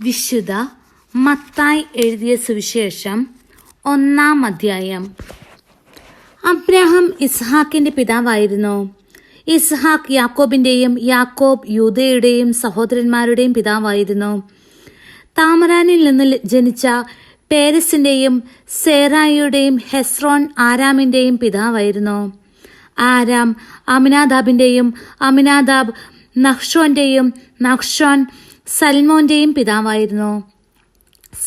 വിശുദ്ധ മത്തായി എഴുതിയ സുവിശേഷം ഒന്നാം അധ്യായം. അബ്രഹാം ഇസ്ഹാക്കിന്റെ പിതാവായിരുന്നു. ഇസ്ഹാക്ക് യാക്കോബിന്റെയും യാക്കോബ് യൂതയുടെയും സഹോദരന്മാരുടെയും പിതാവായിരുന്നു. താമരാനിൽ നിന്ന് ജനിച്ച പേരസിന്റെയും സേറായിയുടെയും ഹെസ്രോൺ ആരാമിന്റെയും പിതാവായിരുന്നു. ആരാം അമിനാദാബിന്റെയും അമിനാദാബ് നഹ്ഷോന്റെയും നഹ്ഷോൻ സൽമോന്റെയും പിതാവായിരുന്നു.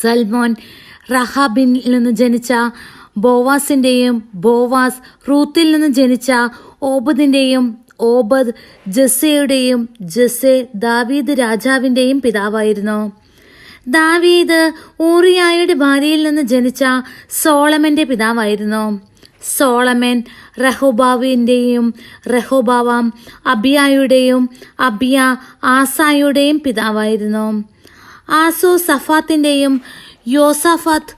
സൽമോൻ റഹാബിനിൽ നിന്ന് ജനിച്ച ബോവാസിന്റെയും ബോവാസ് റൂത്തിൽ നിന്ന് ജനിച്ച ഓബദിന്റെയും ഓബദ് ജസ്സയുടെയും ജസ്സെ ദാവീദ് രാജാവിന്റെയും പിതാവായിരുന്നു. ദാവീദ് ഊറിയായുടെ ഭാര്യയിൽ നിന്ന് ജനിച്ച സോളമന്റെ പിതാവായിരുന്നു. സോളമൻ റഹോബാവിന്റെയും റഹോബാവാം അബിയായുടെയും അബിയ ആസായുടെയും പിതാവായിരുന്നു. ആസു സഫാത്തിന്റെയും യോസഫത്ത്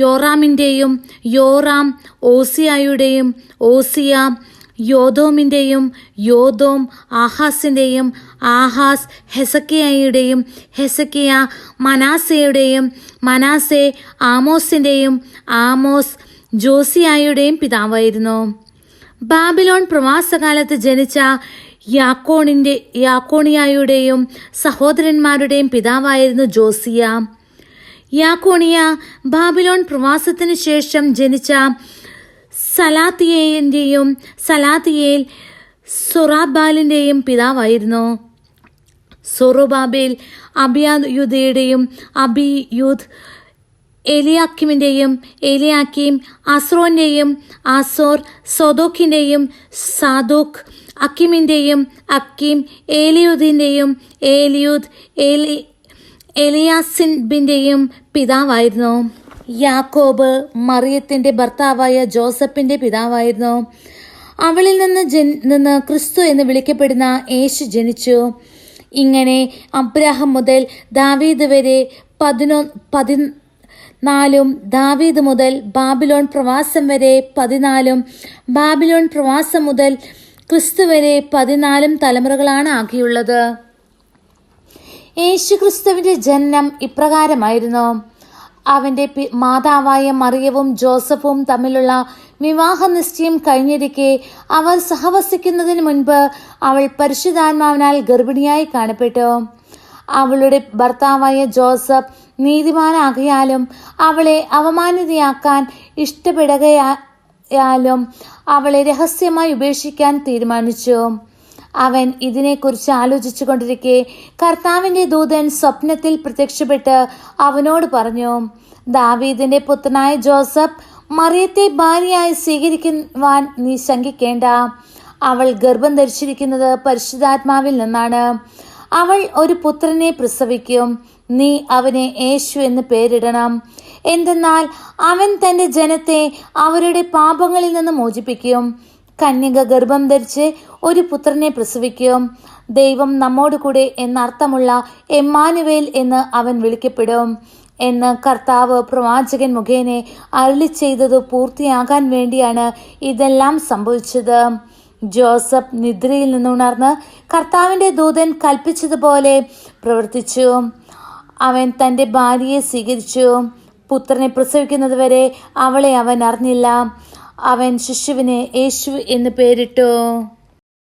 യോറാമിന്റെയും യോറാം ഓസിയായുടെയും ഓസിയ യോദോമിന്റെയും യോദോം ആഹാസിന്റെയും ആഹാസ് ഹെസക്കിയയുടെയും ഹെസക്കിയ മനാസയുടെയും മനാസെ ആമോസിന്റെയും ആമോസ് ജോസിയായുടെയും പിതാവായിരുന്നു. ബാബിലോൺ പ്രവാസകാലത്ത് ജനിച്ച യാക്കോണിന്റെ യാക്കോണിയായുടെയും സഹോദരന്മാരുടെയും പിതാവായിരുന്നു ജോസിയ. യാക്കോണിയ ബാബിലോൺ പ്രവാസത്തിന് ശേഷം ജനിച്ച സലാത്തിയേലിന്റെയും സലാത്തിയേൽ സൊറാബാലിന്റെയും പിതാവായിരുന്നു. സൊറോബാബേൽ അബിയാദ് യുദ്ധയുടെയും അബിയുദ് എലിയാക്കിമിന്റെയും എലിയാക്കിം അസ്രോന്റെയും ആസോർ സൊദോക്കിന്റെയും സാദോക്ക് അക്കിമിന്റെയും അക്കിം ഏലിയുദിന്റെയും ഏലിയുദ് എലി എലിയാസിൻബിന്റെയും പിതാവായിരുന്നു. യാക്കോബ് മറിയത്തിന്റെ ഭർത്താവായ ജോസഫിന്റെ പിതാവായിരുന്നു. അവളിൽ നിന്ന് ജൻ നിന്ന് ക്രിസ്തു എന്ന് വിളിക്കപ്പെടുന്ന യേശു ജനിച്ചു. ഇങ്ങനെ അബ്രാഹം മുതൽ ദാവീദ് വരെ പതിനൊ പതി നാലും ദാവീദ് മുതൽ ബാബിലോൺ പ്രവാസം വരെ പതിനാലും. ബാബിലോൺ പ്രവാസം മുതൽ ക്രിസ്തു വരെ പതിനാലും തലമുറകളാണ് ആകിയുള്ളത്. യേശു ക്രിസ്തുവിന്റെ ജനനം ഇപ്രകാരമായിരുന്നു. അവന്റെ പി- മാതാവായ മറിയവും ജോസഫും തമ്മിലുള്ള വിവാഹ നിശ്ചയം കഴിഞ്ഞിരിക്കെ അവർ സഹവസിക്കുന്നതിന് മുൻപ് അവൾ പരിശുദ്ധാത്മാവിനാൽ ഗർഭിണിയായി കാണപ്പെട്ടു. അവളുടെ ഭർത്താവായ ജോസഫ് നീതിമാനാകയാലും അവളെ അവമാനിതയാക്കാൻ ഇഷ്ടപ്പെടുകയാലും അവളെ രഹസ്യമായി ഉപേക്ഷിക്കാൻ തീരുമാനിച്ചു. അവൻ ഇതിനെക്കുറിച്ച് ആലോചിച്ചു കൊണ്ടിരിക്കെ കർത്താവിന്റെ ദൂതൻ സ്വപ്നത്തിൽ പ്രത്യക്ഷപ്പെട്ട് അവനോട് പറഞ്ഞു ദാവീദിന്റെ പുത്രനായ ജോസഫ് മറിയത്തെ ഭാര്യയായി സ്വീകരിക്കുവാൻ നീ ശങ്കിക്കേണ്ട. അവൾ ഗർഭം ധരിച്ചിരിക്കുന്നത് പരിശുദ്ധാത്മാവിൽ നിന്നാണ്. അവൾ ഒരു പുത്രനെ പ്രസവിക്കും. നീ അവനെ യേശു എന്ന് പേരിടണം. എന്തെന്നാൽ അവൻ തന്റെ ജനത്തെ അവരുടെ പാപങ്ങളിൽ നിന്ന് മോചിപ്പിക്കും. കന്യക ഗർഭം ധരിച്ച് ഒരു പുത്രനെ പ്രസവിക്കും. ദൈവം നമ്മോട് കൂടെ എന്നർത്ഥമുള്ള എമ്മാനുവേൽ എന്ന് അവൻ വിളിക്കപ്പെടും. എന്ന് കർത്താവ് പ്രവാചകൻ മുഖേനെ അരുളി ചെയ്തത് പൂർത്തിയാകാൻ വേണ്ടിയാണ് ഇതെല്ലാം സംഭവിച്ചത്. ജോസഫ് നിദ്രയിൽ നിന്നുണർന്ന് കർത്താവിന്റെ ദൂതൻ കൽപ്പിച്ചതുപോലെ പ്രവർത്തിച്ചു. അവൻ തന്റെ ഭാര്യയെ സ്വീകരിച്ചു. പുത്രനെ പ്രസവിക്കുന്നതുവരെ അവളെ അവൻ അറിഞ്ഞില്ല. അവൻ ശിശുവിനെ യേശു എന്ന് പേരിട്ടു.